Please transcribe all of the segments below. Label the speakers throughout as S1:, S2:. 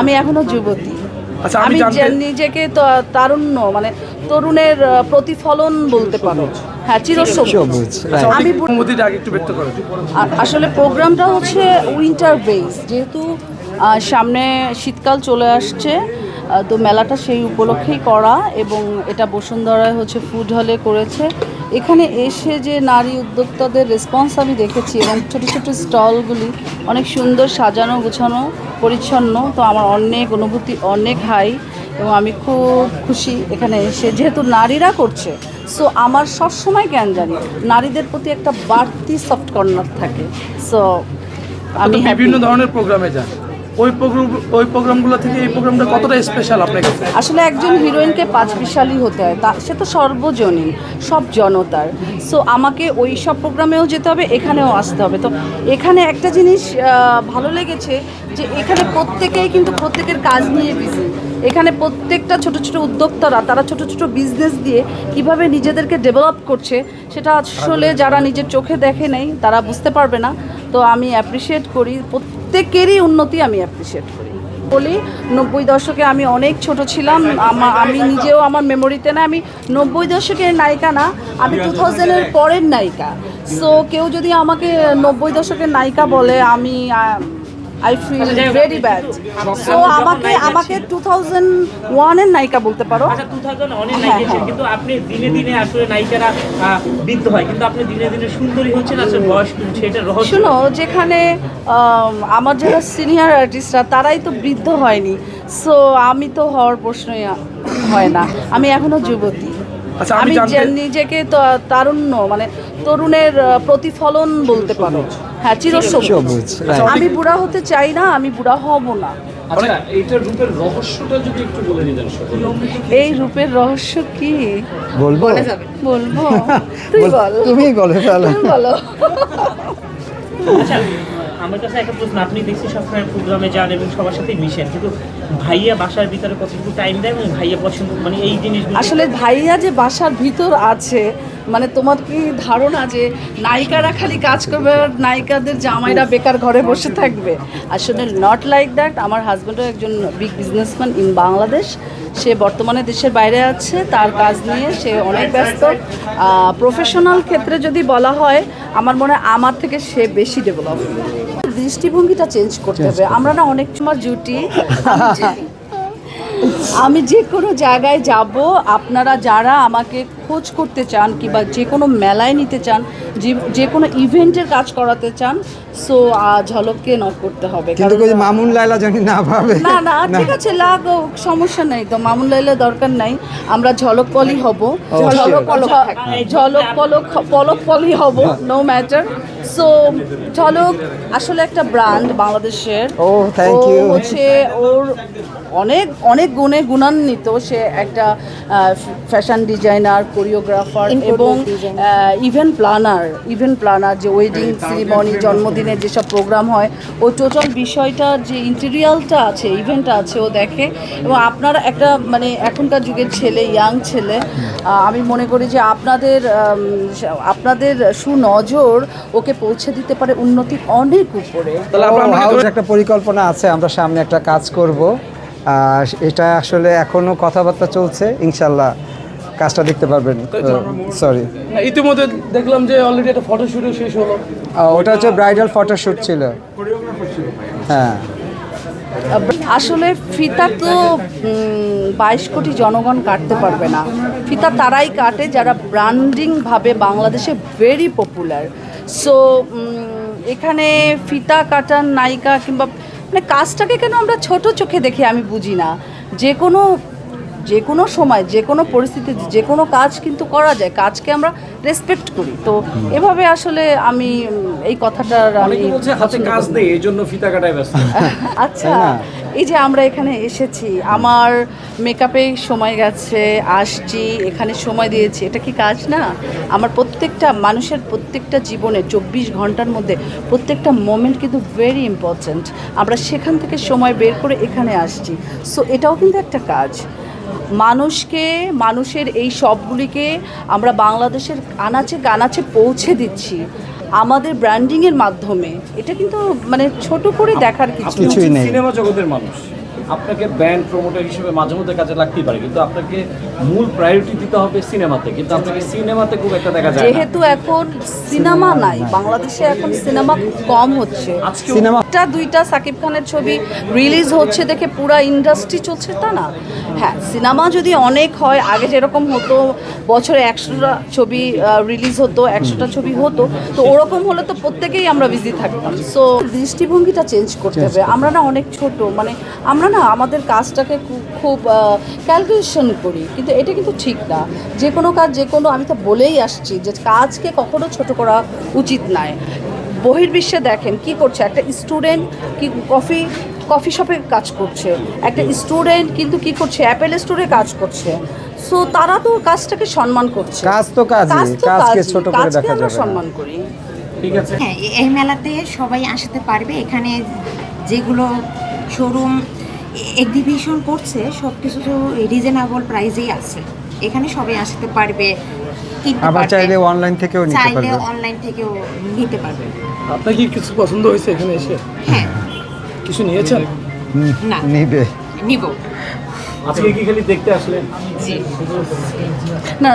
S1: আমি এখনও যুবতী।
S2: আচ্ছা, আমি
S1: নিজেকে তারুণ্য মানে তরুণের প্রতিফলন বলতে পারো। হ্যাঁ চিরসবুজ। আমি
S2: একটু ব্যক্ত
S1: আসলে প্রোগ্রামটা হচ্ছে উইন্টার বেস। যেহেতু সামনে শীতকাল চলে আসছে তো মেলাটা সেই উপলক্ষেই করা এবং এটা বসুন্ধরায় হচ্ছে ফুড হলে করেছে। এখানে এসে যে নারী উদ্যোক্তাদের রেসপন্স আমি দেখেছি এবং ছোট ছোট স্টলগুলি অনেক সুন্দর সাজানো গোছানো পরিচ্ছন্ন। তো আমার অনেক অনুভূতি অনেক হাই এবং আমি খুব খুশি এখানে এসে। যেহেতু নারীরা করছে সো আমার সবসময় জ্ঞান জানি নারীদের প্রতি একটা বাড়তি সফট কর্নার থাকে। সো আমি
S2: বিভিন্ন ধরনের প্রোগ্রামে যান। ওই প্রোগ্রাম, ওই প্রোগ্রামগুলো থেকে এই প্রোগ্রামটা কতটা স্পেশাল আপনার কাছে?
S1: আসলে একজন হিরোইনকে পাঁচ বিশালী হতে হয়, তা সে তো সর্বজনীন, সব জনতার। সো আমাকে ওই সব প্রোগ্রামেও যেতে হবে, এখানেও আসতে হবে। তো এখানে একটা জিনিস ভালো লেগেছে যে এখানে প্রত্যেকেই কিন্তু প্রত্যেকের কাজ নিয়ে বিজি এখানে প্রত্যেকটা ছোট ছোট উদ্যোক্তারা, তারা ছোট ছোট বিজনেস দিয়ে কীভাবে নিজেদেরকে ডেভেলপ করছে, সেটা আসলে যারা নিজের চোখে দেখে নেই, তারা বুঝতে পারবে না। তো আমি অ্যাপ্রিসিয়েট করি প্রত্যেকেরই উন্নতি আমি অ্যাপ্রিসিয়েট করি। বলি নব্বই দশকে আমি অনেক ছোট ছিলাম আমি নিজেও আমার মেমোরিতে না আমি নব্বই দশকের নায়িকা না আমি টু থাউজেন্ডের পরের নায়িকা। সো কেউ যদি আমাকে নব্বই দশকের নায়িকা বলে আমি I feel very bad so আমাকে আমাকে টু থাউজেন্ড ওয়ানের নায়িকা বলতে পারো?
S3: আচ্ছা টু থাউজেন্ড
S1: হ্যাঁ,
S3: নায়িকা
S1: হ্যাঁ।
S3: কিন্তু আপনি দিনে দিনে আসলে নায়িকারা বৃদ্ধ হয়। কিন্তু আপনি দিনে দিনে সুন্দরী হচ্ছেন আসলে বয়স কমছে এটা রহস্য।
S1: শুনো যেখানে আমার যারা সিনিয়র আর্টিস্টরা তারাই তো বৃদ্ধ হয়নি। সো আমি তো হওয়ার প্রশ্নই হয় না। আমি এখনও যুবতী।
S2: আচ্ছা, আমি
S1: নিজেকে তো তারুণ্য মানে তরুণের প্রতিফলন বলতে পারো। হ্যাঁ চিরসবুজ।
S4: সবুজ,
S1: আমি বুড়া হতে চাই না আমি বুড়া হব না।
S5: আচ্ছা এইটার রূপের রহস্যটা যদি একটু বলে দিতেন সকলে
S1: এই রূপের রহস্য কি?
S4: বলব?
S1: বলব। তুই
S4: বল- তুমি বলো তাহলে।
S1: বলো।
S3: আচ্ছা আমার কাছে একটা প্রশ্ন আপনি দেখছি সবসময় প্রোগ্রামে যান এবং সবার সাথে মিশেন কিন্তু ভাইয়া বাসার ভিতরে কতটুকু টাইম দেয় এবং ভাইয়া পছন্দ মানে এই জিনিসগুলো
S1: আসলে ভাইয়া যে বাসার ভিতর আছে মানে তোমার কি ধারণা যে নায়িকারা খালি কাজ করবে আর নায়িকাদের জামাইরা বেকার ঘরে বসে থাকবে? আসলে নট লাইক দ্যাট আমার হাজব্যান্ডও একজন বিগ বিজনেসম্যান ইন বাংলাদেশ সে বর্তমানে দেশের বাইরে আছে তার কাজ নিয়ে সে অনেক ব্যস্ত। প্রফেশনাল ক্ষেত্রে যদি বলা হয় আমার মনে হয় আমার থেকে সে বেশি ডেভেলপ দৃষ্টিভঙ্গিটা চেঞ্জ করতে হবে। আমরা না অনেক সময় জুটি আমি যে কোনো জায়গায় যাব আপনারা যারা আমাকে খোঁজ করতে চান কিংবা যে কোনো মেলায় নিতে চান যে যে কোনো ইভেন্টের কাজ করাতে চান সো ঝলককে নক করতে হবে।
S4: কিন্তু মামুন লাইলা জানি না ভাবে।
S1: না না ঠিক আছে লাগো সমস্যা নেই তো মামুন লাইলা দরকার নাই। আমরা ঝলক পলি হব ঝলক পলক ঝলক পলক পলক পলি হব নো। ম্যাটার সো ঝলক আসলে একটা ব্র্যান্ড বাংলাদেশের। ও
S4: you.
S1: হচ্ছে ওর অনেক অনেক গুণে গুণান্বিত। সে একটা ফ্যাশন ডিজাইনার কোরিওগ্রাফার এবং ইভেন্ট প্ল্যানার ইভেন্ট প্ল্যানার যে ওয়েডিং সিরিমনি জন্মদিনের যেসব প্রোগ্রাম হয় ও টোটাল বিষয়টার যে ইন্টেরিয়ালটা আছে ইভেন্টটা আছে ও দেখে। এবং আপনারা একটা মানে এখনকার যুগের ছেলে ইয়াং ছেলে আমি মনে করি যে আপনাদের আপনাদের সুনজর ওকে পৌঁছে দিতে পারে উন্নতি অনেক উপরে।
S2: ধরে-
S4: একটা পরিকল্পনা আছে আমরা সামনে একটা কাজ করব। আর এটা আসলে এখনও কথাবার্তা চলছে ইনশাল্লাহ। কাজটা দেখতে পারবেন সরি
S2: ইতিমধ্যে দেখলাম যে অলরেডি একটা ফটোশুটও শেষ হলো।
S4: ওটা হচ্ছে ব্রাইডাল ফটোশুট ছিল। হ্যাঁ।
S1: আসলে ফিতা তো বাইশ কোটি জনগণ কাটতে পারবে না। ফিতা তারাই কাটে যারা ব্র্যান্ডিং ভাবে বাংলাদেশে ভেরি পপুলার সো এখানে ফিতা কাটার নায়িকা কিংবা মানে কাজটাকে কেন আমরা ছোট চোখে দেখি আমি বুঝি না? যে কোনো যে কোনো সময় যে কোনো পরিস্থিতিতে যে কোনো কাজ কিন্তু করা যায় কাজকে আমরা রেসপেক্ট করি। তো এভাবে আসলে আমি এই কথাটার আমি
S5: হাতে কাজ
S1: করি।
S5: নেই এই জন্য ফিতা কাটায় ব্যস্ত।
S1: আচ্ছা এই যে আমরা এখানে এসেছি আমার মেকআপে সময় গেছে আসছি এখানে সময় দিয়েছি এটা কি কাজ না? আমার প্রত্যেকটা মানুষের প্রত্যেকটা জীবনে চব্বিশ ঘণ্টার মধ্যে প্রত্যেকটা মোমেন্ট কিন্তু ভেরি ইম্পর্ট্যান্ট আমরা সেখান থেকে সময় বের করে এখানে আসছি। সো এটাও কিন্তু একটা কাজ। মানুষকে মানুষের এই সবগুলিকে আমরা বাংলাদেশের আনাচে কানাচে পৌঁছে দিচ্ছি। আমাদের ব্র্যান্ডিংয়ের মাধ্যমে। এটা কিন্তু মানে ছোট করে দেখার কিছু না।
S4: কিছুই নেই
S5: সিনেমা জগতের মানুষ। আপনাকে ব্যান্ড প্রমোটার হিসেবে মাঝে মধ্যে কাজে লাগতেই পারে কিন্তু আপনাকে মূল প্রায়োরিটি দিতে হবে সিনেমাতে কিন্তু আপনাকে সিনেমাতে খুব একটা দেখা যায়
S1: যেহেতু এখন সিনেমা নাই বাংলাদেশে এখন সিনেমা খুব কম হচ্ছে।
S5: আজকে
S4: সিনেমা
S1: দুইটা সাকিব খানের ছবি রিলিজ হচ্ছে দেখে পুরা ইন্ডাস্ট্রি চলছে তা না? হ্যাঁ সিনেমা যদি অনেক হয় আগে যেরকম হতো বছরে একশোটা ছবি রিলিজ হতো একশোটা ছবি হতো তো ওরকম হলে তো প্রত্যেকেই আমরা বিজি থাকতাম। সো দৃষ্টিভঙ্গিটা চেঞ্জ করতে হবে। আমরা না অনেক ছোট মানে আমরা না আমাদের কাজটাকে খুব ক্যালকুলেশন করি। কিন্তু এটা কিন্তু ঠিক না। যে কোনো কাজ যে কোনো আমি তো বলেই আসছি যে কাজকে কখনো ছোট করা উচিত নয়। বহির্বিশ্বে দেখেন কি করছে একটা স্টুডেন্ট কি কফি কফি শপে কাজ করছে। একটা স্টুডেন্ট কিন্তু কি করছে অ্যাপেল স্টোরে কাজ করছে। সো তারা তো কাজটাকে সম্মান করছে।
S4: কাজ তো
S1: কাজ
S4: কাজকে ছোট করে দেখা যাবে না।
S1: সম্মান করি।
S5: ঠিক আছে।
S6: হ্যাঁ এই মেলাতে সবাই আসতে পারবে। এখানে যেগুলো শোরুম এক্সিবিশন করছে সব কিছু তো রিজনেবল প্রাইসেই আছে। এখানে সবাই আসতে পারবে কিনতে
S4: আবার। চাইলে অনলাইন থেকেও নিতে পারবে।
S6: চাইলে অনলাইন থেকেও নিতে পারবে।
S2: আপনার কি কিছু পছন্দ হয়েছে এখানে এসে?
S6: হ্যাঁ।
S2: কিছু নিয়েছেন?
S6: না।
S4: নিবে।
S6: নিব।
S5: আজকে কি খালি দেখতে আসলেন?
S1: না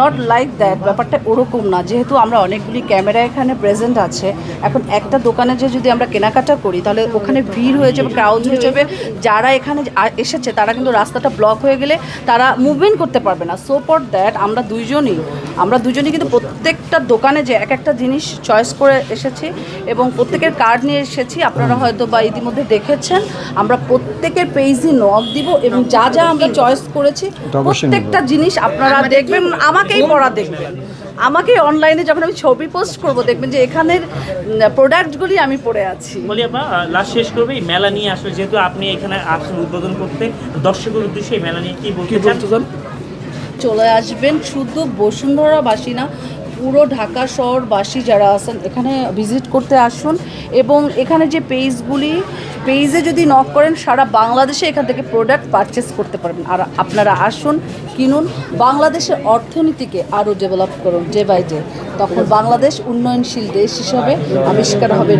S1: নট লাইক দ্যাট ব্যাপারটা ওরকম না। যেহেতু আমরা অনেকগুলি ক্যামেরা এখানে প্রেজেন্ট আছে, এখন একটা দোকানে যে যদি আমরা কেনাকাটা করি, তাহলে ওখানে ভিড় হয়ে যাবে ক্রাউড হয়ে যাবে। যারা এখানে এসেছে, তারা কিন্তু রাস্তাটা ব্লক হয়ে গেলে তারা মুভমেন্ট করতে পারবে না। সো ফর দ্যাট আমরা দুইজনই, আমরা দুজনই কিন্তু প্রত্যেকটা দোকানে যে এক একটা জিনিস চয়েস করে এসেছি এবং প্রত্যেকের কার্ড নিয়ে এসেছি। আপনারা হয়তো বা ইতিমধ্যে দেখেছেন, আমরা প্রত্যেকের পেজই নক দিব এবং যা যা আমরা চয়েস করেছি। প্রত্যেকটা জিনিস আপনারা দেখবেন আমাকেই পড়া দেখবেন। আমাকে অনলাইনে যখন আমি ছবি পোস্ট করব দেখবেন যে এখানের প্রোডাক্টগুলি আমি পড়ে আছি।
S3: বলি আপা লাস্ট শেষ করবে এই মেলা নিয়ে আসলে যেহেতু আপনি এখানে আসছেন উদ্বোধন করতে দর্শকের উদ্দেশ্যে এই মেলা নিয়ে কি
S2: কি
S3: বলতে চান?
S2: বলতে চান?
S1: চলে আসবেন শুধু বসুন্ধরাবাসী না পুরো ঢাকা শহরবাসী যারা আছেন, এখানে ভিজিট করতে আসুন এবং এখানে যে পেজগুলি পেজে যদি নক করেন, সারা বাংলাদেশে এখান থেকে প্রোডাক্ট পারচেস করতে পারবেন। আর আপনারা আসুন, কিনুন, বাংলাদেশের অর্থনীতিকে আরও ডেভেলপ করুন ডে বাই ডে তখন বাংলাদেশ উন্নয়নশীল দেশ হিসাবে আবিষ্কার হবে।